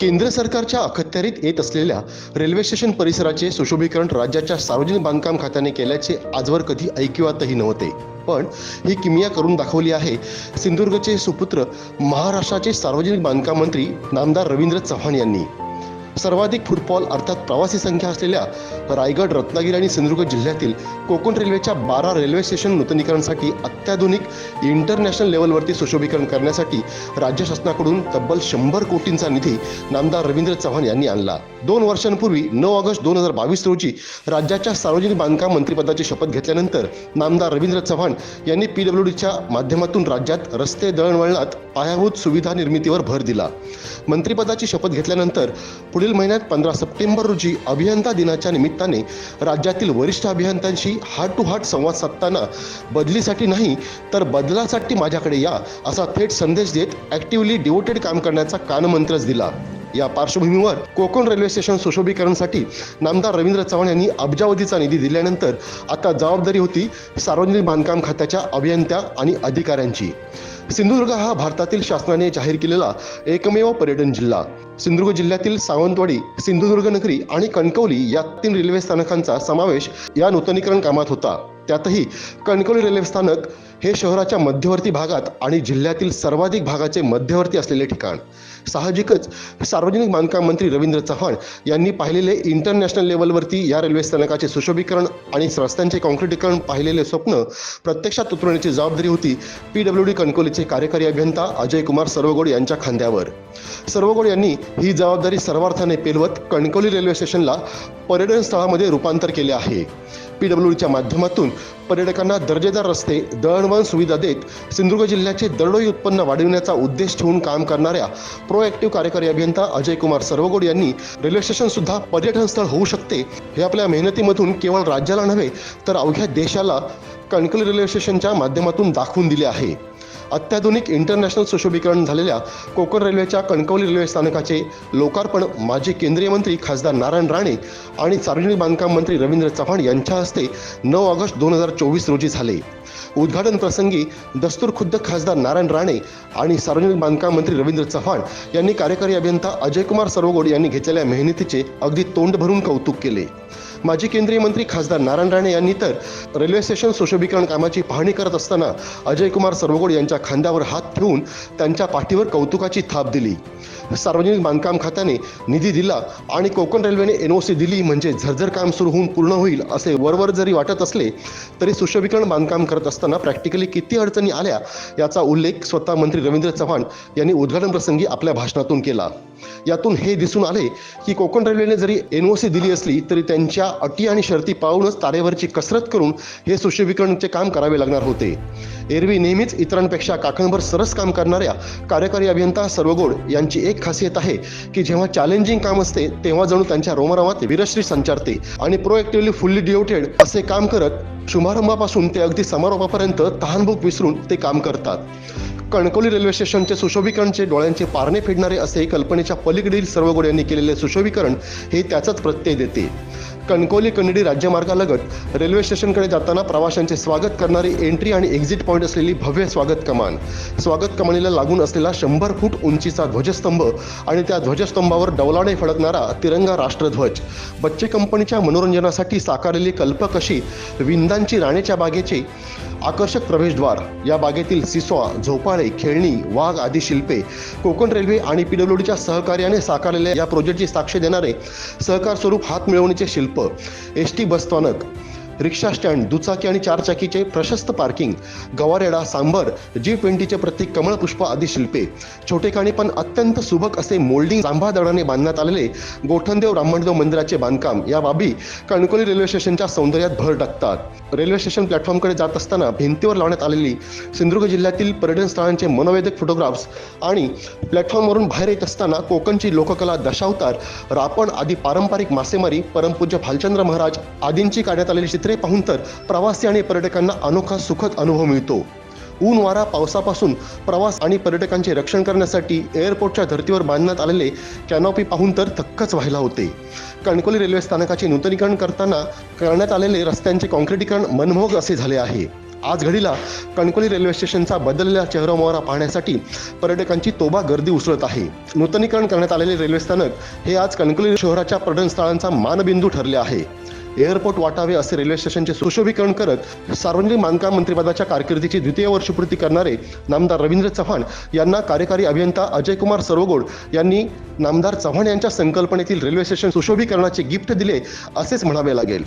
केंद्र सरकारच्या अखत्यारीत येत असलेल्या रेल्वे स्टेशन परिसराचे सुशोभीकरण राज्याच्या सार्वजनिक बांधकाम खात्याने केल्याचे आजवर कधी ऐकिवातही नव्हते. पण ही किमिया करून दाखवली आहे. सिंधुदुर्गचे सुपुत्र महाराष्ट्राचे सार्वजनिक बांधकाम मंत्री नामदार रवींद्र चव्हाण यांनी. सर्वाधिक फुटबॉल अर्थात प्रवासी संख्या असलेल्या रायगड रत्नागिरी आणि सिंधुदुर्ग जिल्ह्यातील कोकण रेल्वेच्या बारा रेल्वे स्टेशन नूतनीकरणासाठी अत्याधुनिक इंटरनॅशनल लेवलवरती सुशोभीकरण करण्यासाठी राज्य शासनाकडून तब्बल शंभर कोटींचा निधी नामदार रवींद्र चव्हाण यांनी आणला. दोन वर्षांपूर्वी नऊ ऑगस्ट दोन हजार बावीस रोजी राज्याच्या सार्वजनिक बांधकाम मंत्रिपदाची शपथ घेतल्यानंतर नामदार रवींद्र चव्हाण यांनी पी डब्ल्यू डीच्या माध्यमातून राज्यात रस्ते दळणवळणात पायाभूत सुविधा निर्मितीवर भर दिला. मंत्रिपदाची शपथ घेतल्यानंतर पुढील महिन्यात पंधरा सप्टेंबर रोजी अभियंता दिनाच्या निमित्ताने राज्यातील वरिष्ठ अभियंत्यांशी हार्ट टू हार्ट संवाद साधताना बदलीसाठी नाही तर बदलासाठी माझ्याकडे या असा थेट संदेश देत ॲक्टिव्हली डिवोटेड काम करण्याचा कानमंत्रच दिला. या पार्श्वभूमीवर कोकण रेल्वे स्टेशन सुशोभीकरणासाठी नामदार रवींद्र चव्हाण यांनी अब्जावधीचा निधी दिल्यानंतर आता जबाबदारी होती सार्वजनिक बांधकाम खात्याच्या अभियंत्या आणि अधिकाऱ्यांची. सिंधुदुर्ग हा भारतातील शासनाने जाहीर केलेला एकमेव पर्यटन जिल्हा. सिंधुदुर्ग जिल्ह्यातील सावंतवाडी सिंधुदुर्ग नगरी आणि कणकवली या तीन रेल्वे स्थानकांचा समावेश या नूतनीकरण कामात होता. त्यातही कणकवली रेल्वे स्थानक हे शहराच्या मध्यवर्ती भागात आणि जिल्ह्यातील सर्वाधिक भागाचे मध्यवर्ती असलेले ठिकाण. साहजिकच सार्वजनिक बांधकाम मंत्री रवींद्र चव्हाण यांनी पाहिलेले इंटरनॅशनल लेवलवरती या रेल्वे स्थानकाचे सुशोभीकरण आणि रस्त्यांचे कॉन्क्रिटीकरण पाहिलेले स्वप्न प्रत्यक्षात उतरवण्याची जबाबदारी होती पी डब्ल्यू डी कणकोलीचे कार्यकारी अभियंता अजय कुमार सर्वगोड यांच्या खांद्यावर. सर्वगोड यांनी ही जबाबदारी सर्वार्थाने पेलवत कणकवली रेल्वे स्टेशनला पर्यटन स्थळामध्ये रूपांतर केले आहे. पी माध्यमातून पर्यटकांना दर्जेदार रस्ते दळणवळण सुविधा देत सिंधुदुर्ग जिल्ह्याचे दरडोई उत्पन्न वाढविण्याचा उद्देश ठेवून काम करणाऱ्या प्रोएक्टिव्ह कार्यकारी अभियंता अजय कुमार सर्वगोड यांनी रेल्वे स्टेशन सुद्धा पर्यटन स्थळ होऊ शकते हे आपल्या मेहनतीमधून केवळ राज्याला नव्हे तर अवघ्या देशाला कणकली रेल्वे स्टेशनच्या माध्यमातून दाखवून दिले आहे. अत्याधुनिक इंटरनॅशनल सुशोभीकरण झालेल्या कोकण रेल्वेच्या कणकवली रेल्वे स्थानकाचे लोकार्पण माजी केंद्रीय मंत्री खासदार नारायण राणे आणि सार्वजनिक बांधकाम मंत्री रवींद्र चव्हाण यांच्या हस्ते नऊ ऑगस्ट दोन हजार चोवीस रोजी झाले. उद्घाटन प्रसंगी दस्तूर खुद्द खासदार नारायण राणे आणि सार्वजनिक बांधकाम मंत्री रवींद्र चव्हाण यांनी कार्यकारी अभियंता अजय कुमार सर्वगोड यांनी घेतलेल्या मेहनतीचे अगदी तोंड भरून कौतुक केले. माजी केंद्रीय मंत्री खासदार नारायण राणे यांनी तर रेल्वे स्टेशन सुशोभीकरण कामाची पाहणी करत असताना अजय कुमार सर्वगोड यांच्या खांद्यावर हात ठेवून त्यांच्या पाठीवर कौतुकाची थाप दिली. सार्वजनिक बांधकाम खात्याने निधी दिला आणि कोकण रेल्वेने एन ओ सी दिली म्हणजे झरझर काम सुरू होऊन पूर्ण होईल असे वरवर जरी वाटत असले तरी सुशोभीकरण बांधकाम करत असताना प्रॅक्टिकली किती अडचणी आल्या याचा उल्लेख स्वतः मंत्री रवींद्र चव्हाण यांनी उद्घाटन प्रसंगी आपल्या भाषणातून केला. यातून हे दिसून आले की कोकण रेल्वेने जरी एन ओ सी दिली असली तरी त्यांच्या अटी आणि शर्ती पाळूनच तारेवरची कसरत करून हे सुशोभीकरणचे काम करावे लागणार होते. एरवी नेहमीच इतरांपेक्षा काकणभर सरस काम करणाऱ्या कार्यकारी अभियंता सर्वगोड यांची एक खासियत आहे की जेव्हा चॅलेंजिंग काम असते तेव्हा जणू त्यांच्या रोमरोमात वीरश्री संचारते आणि प्रोएक्टिव्हली फुल्ली डिओटेड असे काम करत शुभारंभापासून ते अगदी समारोपापर्यंत तहानभूक विसरून ते काम करतात. कणकवली रेल्वे स्टेशनचे सुशोभीकरणचे डोळ्यांचे पारणे फेडणारे असे कल्पनेच्या पलीकडील सर्व गोड्यांनी केलेले सुशोभीकरण हे त्याचाच प्रत्यय देते. कणकोली कन्नडी राज्यमार्गालगत रेल्वे स्टेशनकडे जाताना प्रवाशांचे स्वागत करणारी एंट्री आणि एक्झिट पॉईंट असलेली भव्य स्वागत कमान. स्वागत कमानीला लागून असलेला शंभर फूट उंचीचा ध्वजस्तंभ आणि त्या ध्वजस्तंभावर डवलाडे फडकणारा तिरंगा राष्ट्रध्वज. बच्चे कंपनीच्या मनोरंजनासाठी साकारलेली कल्पक अशी विंदांची राणेच्या बागेचे आकर्षक प्रवेशद्वार. या बागेतील सिसवा झोपाळे खेळणी वाघ आदी शिल्पे कोकण रेल्वे आणि पीडब्ल्यूडीच्या सहकार्याने साकारलेल्या या प्रोजेक्टची साक्ष देणारे सहकार स्वरूप हात मिळवणीचे शिल्प शिल्प एस टी बसस्थानक रिक्षा स्टँड दुचाकी आणि चारचाकीचे प्रशस्त पार्किंग गवारेडा सांबर जी ट्वेंटीचे प्रतीक कमळपुष्प आदी शिल्पे. छोटेखानी पण अत्यंत सुबक असे मोल्डिंग जांभा दगडाने बांधण्यात आलेले गोठणदेव ब्राह्मणदेव मंदिराचे बांधकाम. या बाबी कणकोली रेल्वे स्टेशनच्या सौंदर्यात भर टाकतात. रेल्वे स्टेशन प्लॅटफॉर्मकडे जात असताना भिंतीवर लावण्यात आलेली सिंधुदुर्ग जिल्ह्यातील पर्यटन स्थळांचे मनोवेदक फोटोग्राफ्स आणि प्लॅटफॉर्मवरून बाहेर येत असताना कोकणची लोककला दशावतार रापण आदी पारंपरिक मासेमारी परमपूज्य भालचंद्र महाराज आदींची काढण्यात आलेली चित्रे पाहून तर प्रवासी आणि पर्यटकांना अनोखा सुखद अनुभव मिळतो. ऊन वारा पावसापासून प्रवास आणि पर्यटकांचे रक्षण करण्यासाठी एअरपोर्टच्या धर्तीवर बांधण्यात आलेले कॅनॉपी पाहून तर थक्कच व्हायला होते. कणकोली रेल्वे स्थानकाचे नूतनीकरण करताना करण्यात आलेले रस्त्यांचे कॉन्क्रिटीकरण मनमोहक असे झाले आहे. आज घडीला कणकोली रेल्वे स्टेशनचा बदललेला चेहरामोहरा पाहण्यासाठी पर्यटकांची तोबा गर्दी उसळत आहे. नूतनीकरण करण्यात आलेले रेल्वे स्थानक हे आज कणकोली शहराच्या पर्यटन स्थळांचा मानबिंदू ठरले आहे. एअरपोर्ट वाटावे असे रेल्वे स्टेशनचे सुशोभीकरण करत सार्वजनिक बांधकाम मंत्रिपदाच्या कारकिर्दीची द्वितीय वर्षपूर्ती करणारे नामदार रवींद्र चव्हाण यांना कार्यकारी अभियंता अजयकुमार सरवगोड यांनी नामदार चव्हाण यांच्या संकल्पनेतील रेल्वे स्टेशन सुशोभीकरणाचे गिफ्ट दिले असेच म्हणावे लागेल.